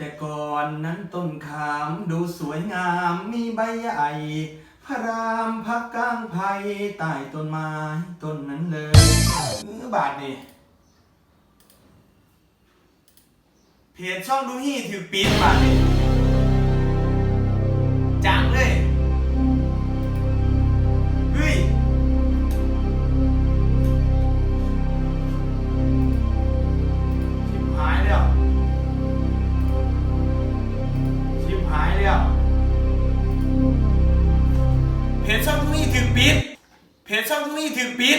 แต่ก่อนนั้นต้นขามดูสวยงามมีใบใหญ่ พระรามพักกลางไผ่ใต้ต้นไม้ต้นนั้นเลยเออบาทนี่เพจช่องดูฮี่ถือปีนบาทนี่ จช่องทุกนี้ถึงปิดเพจช่องทุกนี้ถึงปิด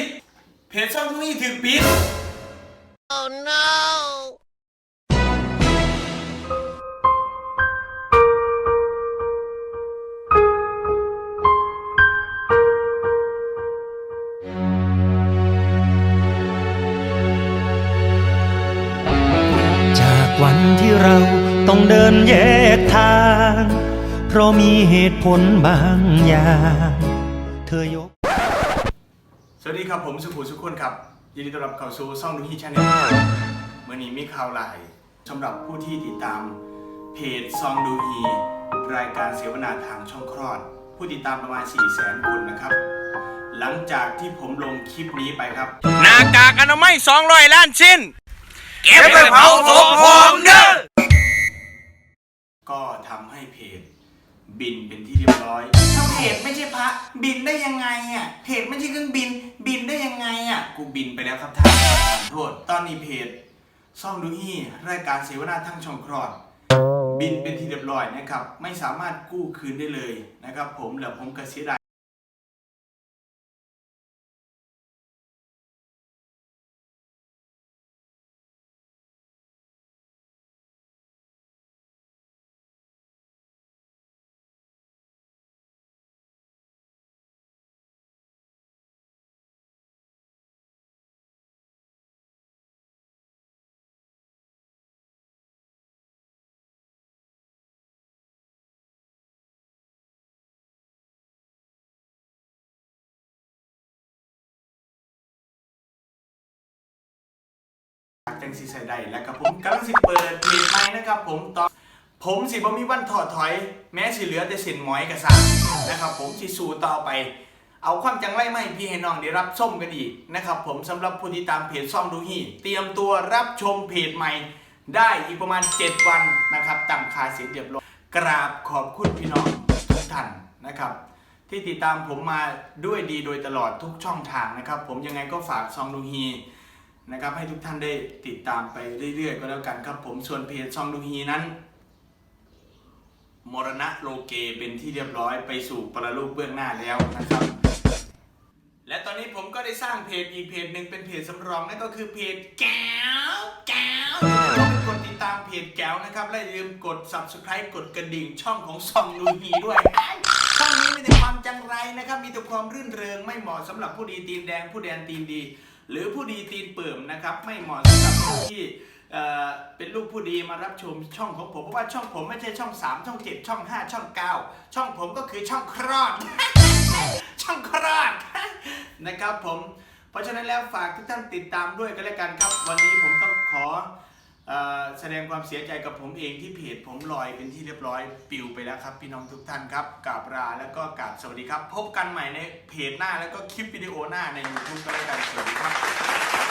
เพจช่องทุกนี้ถึงปิดจากวันที่เราต้องเดินแยกทาง เพราะมีเหตุผลบางอย่างเธอยก สวัสดีครับผมสุภูสุขคนครับ ยินดีต้อนรับเข้าสู่ช่องดูฮีชาแนลเมื่อนี้มีข่าวหลายสำหรับผู้ที่ติดตามเพจซองดูฮีรายการเสวนาทางช่องคลอด ผู้ติดตามประมาณ 4 0 0 0 0 0คนนะครับ หลังจากที่ผมลงคลิปนี้ไปครับ หน้ากากอนามัย200 ล้านชิ้น เก็บไปเผาศพพร้อมเด้อ ก็ทำให้เพจ บินเป็นที่เรียบร้อยถ้าเพจไม่ใช่พระ บินได้ยังไงอะเพจไม่ใช่เครื่องบิน บินได้ยังไงอะกูบินไปแล้วครับท่านขอโทษตอนนี้เพจซ่องดูฮี่รายการเสวนาทั้งช่องคลอด บินเป็นที่เรียบร้อยนะครับ ไม่สามารถกู้คืนได้เลยนะครับ ผมแล้วผมก็เสียดาย จังสิใส่ได้แล้วครับผมกำลังสิเปิดเพจใหม่นะครับผมตอนผมสิบ่มีวันถอดถอย แม้สิเหลือแต่สินหมอยกับสามนะครับผมสิสู่ต่อไป เอาความจังไรมาให้พี่ให้น้องได้รับชมกันอีกนะครับผมสำหรับผู้ที่ตามเพจซ่องดูฮี่เตรียมตัวรับชมเพจใหม่ ได้อีกประมาณ 7 วันนะครับตั้งค่าเสียเรียบร้อยกราบขอบคุณพี่น้องทุกท่านนะครับที่ติดตามผมมาด้วยดีโดยตลอดทุกช่องทางนะครับ ผมยังไงก็ฝากซองดูฮี นะครับให้ทุกท่านได้ติดตามไปเรื่อยๆ ก็แล้วกันครับผมส่วนเพจซองดูฮีนั้น มรณะโลเกเป็นที่เรียบร้อยไปสู่ปรโลกเบื้องหน้าแล้วนะครับ และตอนนี้ผมก็ได้สร้างเพจอีกเพจหนึ่งเป็นเพจสำรองนั่นก็คือเพจแก้วแก้วอย่าลืมกดติดตามเพจแก้วนะครับและอย่าลืมกด subscribe กดกระดิ่งช่องของซองดูฮีด้วยช่องนี้มีแต่ความจังไรนะครับมีแต่ความรื่นเริงไม่เหมาะสำหรับผู้ดีตีนแดงผู้แดนตีนดี หรือผู้ดีตีนเปิ่มนะครับ ไม่เหมาะสำหรับผู้ที่เออเป็นลูกผู้ดีมารับชมช่องของผม เพราะว่าช่องผมไม่ใช่ช่อง 3 ช่อง 7 ช่อง 5 ช่อง 9 ช่องผมก็คือช่องคลอด ช่องคลอดนะครับผม เพราะฉะนั้นแล้วฝากทุกท่านติดตามด้วยกันแล้วกันครับ วันนี้ผมต้องขอ แสดงความเสียใจกับผมเองที่เพจผมลอยเป็นที่เรียบร้อยปิวไปแล้วครับ พี่น้องทุกท่านครับกราบลาแล้วก็กราบสวัสดีครับ พบกันใหม่ในเพจหน้าแล้วก็คลิปวิดีโอหน้าในยูทูบก็แล้วกันสวัสดีครับ